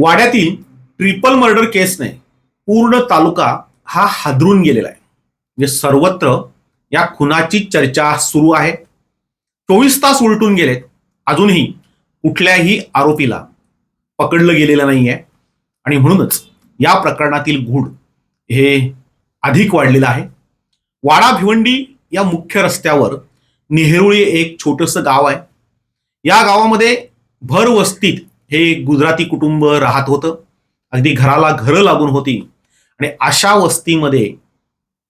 वाड्यातील triple murder केसने पूर्ण तालुका हा हादरून गेलेला आहे. म्हणजे सर्वत्र या खुनाची चर्चा सुरू आहे. चोवीस तास उलटून गेलेत. अजूनही कुठल्याही आरोपीला पकडलं गेलेलं नाही आहे आणि म्हणूनच या प्रकरणातील गूढ हे अधिक वाढलेलं आहे. वाडा भिवंडी या मुख्य रस्त्यावर नेहरुळी एक छोटंसं गाव आहे. या गावामध्ये भर वस्तीत हे गुजराती कुटुंब राहत होतं. अगदी घराला घरं लागून होती. आणि अशा वस्तीमध्ये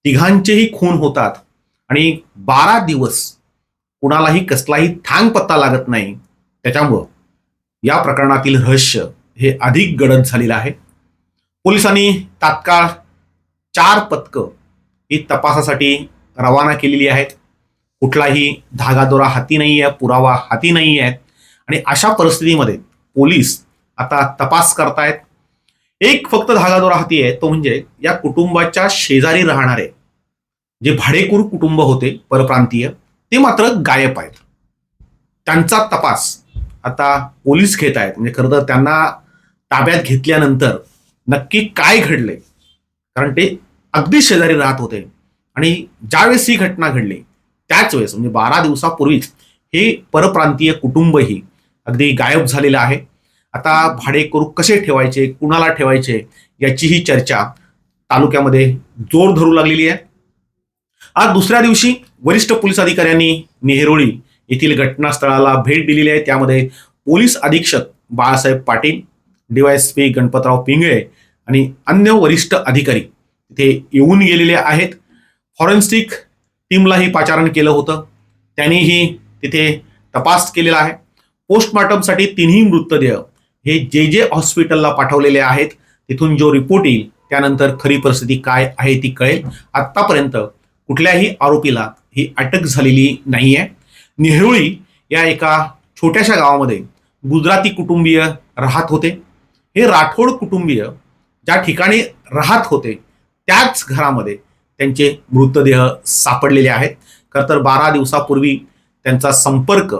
तिघांचेही खून होतात. आणि बारा दिवस कुणालाही कसलाही थांग पत्ता लागत नाही. त्याच्यामुळं या प्रकरणातील रहस्य हे अधिक गडद झालेलं आहे. पोलिसांनी तात्काळ चार पथकं ही तपासासाठी रवाना केलेली आहेत. कुठलाही धागादोरा हाती नाही आहे पुरावा हाती नाही आहे आणि अशा परिस्थितीमध्ये पोलीस आता तपास करतायत. एक फक्त धागा हाती आहे तो म्हणजे या कुटुंबाच्या शेजारी राहणारे जे भाडेकूर कुटुंब होते परप्रांतीय ते मात्र गायब आहेत. त्यांचा तपास आता पोलीस घेत आहेत. म्हणजे खरं तर त्यांना ताब्यात घेतल्यानंतर नक्की काय घडले? कारण ते अगदी शेजारी राहत होते. आणि ज्यावेळेस ही घटना घडली त्याच वेळेस म्हणजे बारा दिवसापूर्वीच हे परप्रांतीय कुटुंबही अगदी गायब झालेलं आहे. आता भाडेकरू कसे ठेवायचे कुणाला ठेवायचे याचीही चर्चा तालुक्यामध्ये जोर धरू लागलेली आहे. आज दुसऱ्या दिवशी वरिष्ठ पोलीस अधिकाऱ्यांनी नेहरोळी येथील घटनास्थळाला भेट दिलेली आहे. त्यामध्ये पोलीस अधीक्षक बाळासाहेब पाटील डीवायएसपी गणपतराव पिंगळे आणि अन्य वरिष्ठ अधिकारी तिथे येऊन गेलेले आहेत. फॉरेन्सिक टीमलाही पाचारण केलं होतं. त्यांनीही तिथे तपास केलेला आहे. पोस्टमॉर्टमसाठी तिन्ही मृतदेह हे जे जे हॉस्पिटलला पाठवलेले आहेत तिथून जो रिपोर्ट येईल त्यानंतर खरी परिस्थिती काय आहे ती कळेल. आतापर्यंत कुठल्याही आरोपीला ही अटक झालेली नाहीये. नेहरुळी या एका छोट्याशा गावामध्ये गुजराती कुटुंबीय राहत होते. हे राठोड कुटुंबीय ज्या ठिकाणी राहत होते त्याच घरामध्ये त्यांचे मृतदेह सापडलेले आहेत. खरं तर बारा दिवसापूर्वी त्यांचा संपर्क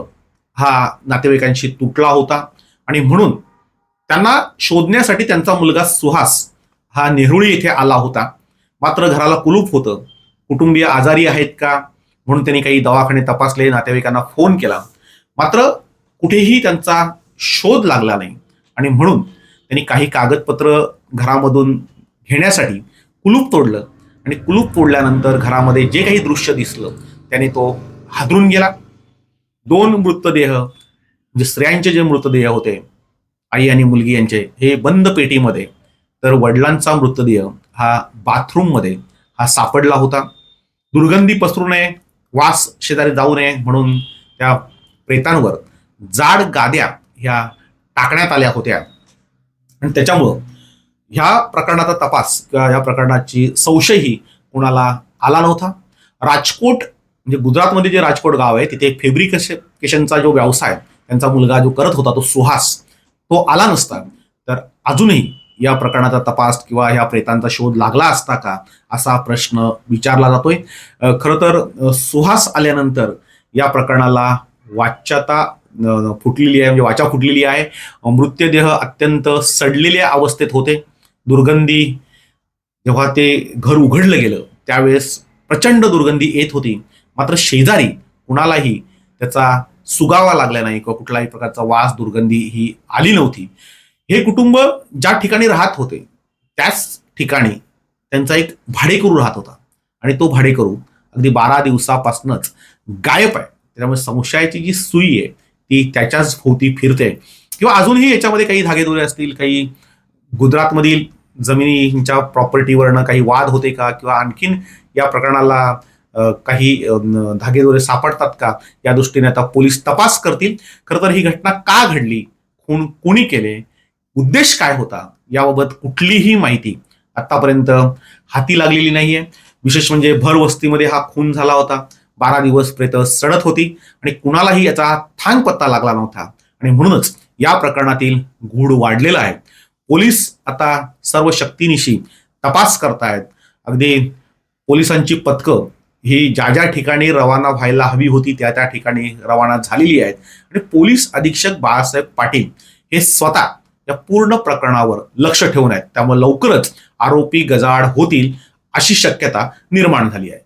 हा नातेवाईकांशी तुटला होता. आणि म्हणून त्यांना शोधण्यासाठी त्यांचा मुलगा सुहास हा नेहरुळी येथे आला होता. मात्र घराला कुलूप होतं. कुटुंबीय आजारी आहेत का? म्हणून त्यांनी काही दवाखाने तपासले नातेवाईकांना फोन केला. मात्र कुठेही त्यांचा शोध लागला नाही. आणि म्हणून त्यांनी काही कागदपत्र घरामधून घेण्यासाठी कुलूप तोडलं. आणि कुलूप तोडल्यानंतर घरामध्ये जे काही दृश्य दिसलं त्याने तो हादरून गेला. दोन मृतदेह म्हणजे स्त्रियांचे जे मृतदेह होते आई आणि मुलगी यांचे हे बंद पेटीमध्ये. तर वडिलांचा मृतदेह हा बाथरूममध्ये हा सापडला होता. दुर्गंधी पसरू नये वास शेजारी जाऊ नये म्हणून त्या प्रेतांवर जाड गाद्या ह्या टाकण्यात आल्या होत्या. आणि त्याच्यामुळं ह्या प्रकरणाचा तपास किंवा या प्रकरणाची संशयही कुणाला आला नव्हता. राजकोट म्हणजे गुजरातमध्ये जे राजकोट गाव आहे तिथे फेब्रिकेशनचा जो व्यवसाय त्यांचा मुलगा जो करत होता तो सुहास तो आला नसता. तर अजूनही या प्रकरणाचा तपास किंवा या प्रेतांचा शोध लागला असता का असा प्रश्न विचारला जातोय. खरं तर सुहास आल्यानंतर या प्रकरणाला वाच्यता फुटलेली आहे म्हणजे वाचा फुटलेली आहे. मृत्यदेह अत्यंत सडलेल्या अवस्थेत होते. दुर्गंधी जेव्हा ते घर उघडलं गेलं त्यावेळेस प्रचंड दुर्गंधी येत होती. मात्र शेजारी कुणालाही त्याचा सुगावा लागला नाही किंवा कुठलाही प्रकारचा वास दुर्गंधी ही आली नव्हती. हे कुटुंब ज्या ठिकाणी राहत होते त्याच ठिकाणी त्यांचा एक भाडेकरू राहत होता. आणि तो भाडेकरू अगदी बारा दिवसापासूनच गायब आहे. त्यामुळे संशयाची जी सुई आहे ती त्याच्याच भोवती फिरते. किंवा अजूनही याच्यामध्ये काही धागेदोरे असतील काही गुजरातमधील जमिनींच्या प्रॉपर्टीवरनं काही वाद होते का? किंवा आणखीन या प्रकरणाला काही धागेदोरे सापडतात का? या दृष्टीने आता पोलीस तपास करतील. खरं तर ही घटना का घडली? खून कोणी केले? उद्देश काय होता? याबाबत कुठलीही माहिती आतापर्यंत हाती लागलेली नाहीये. विशेष म्हणजे भर वस्तीमध्ये हा खून झाला होता. बारा दिवस प्रेत सडत होती आणि कुणालाही याचा थांग पत्ता लागला नव्हता. आणि म्हणूनच या प्रकरणातील गूढ वाढलेला आहे. पोलीस आता सर्व शक्तीनिशी तपास करतायत. अगदी पोलिसांची पथकं ही ज्या ज्या ठिकाणी रवाना व्हायला हवी होती त्या त्या ठिकाणी रवाना झालेली आहेत. आणि पोलीस अधीक्षक बाळासाहेब पाटील हे स्वतः या पूर्ण प्रकरणावर लक्ष ठेवून आहेत. त्यामुळे लवकरच आरोपी गजाआड होतील अशी शक्यता निर्माण झाली आहे.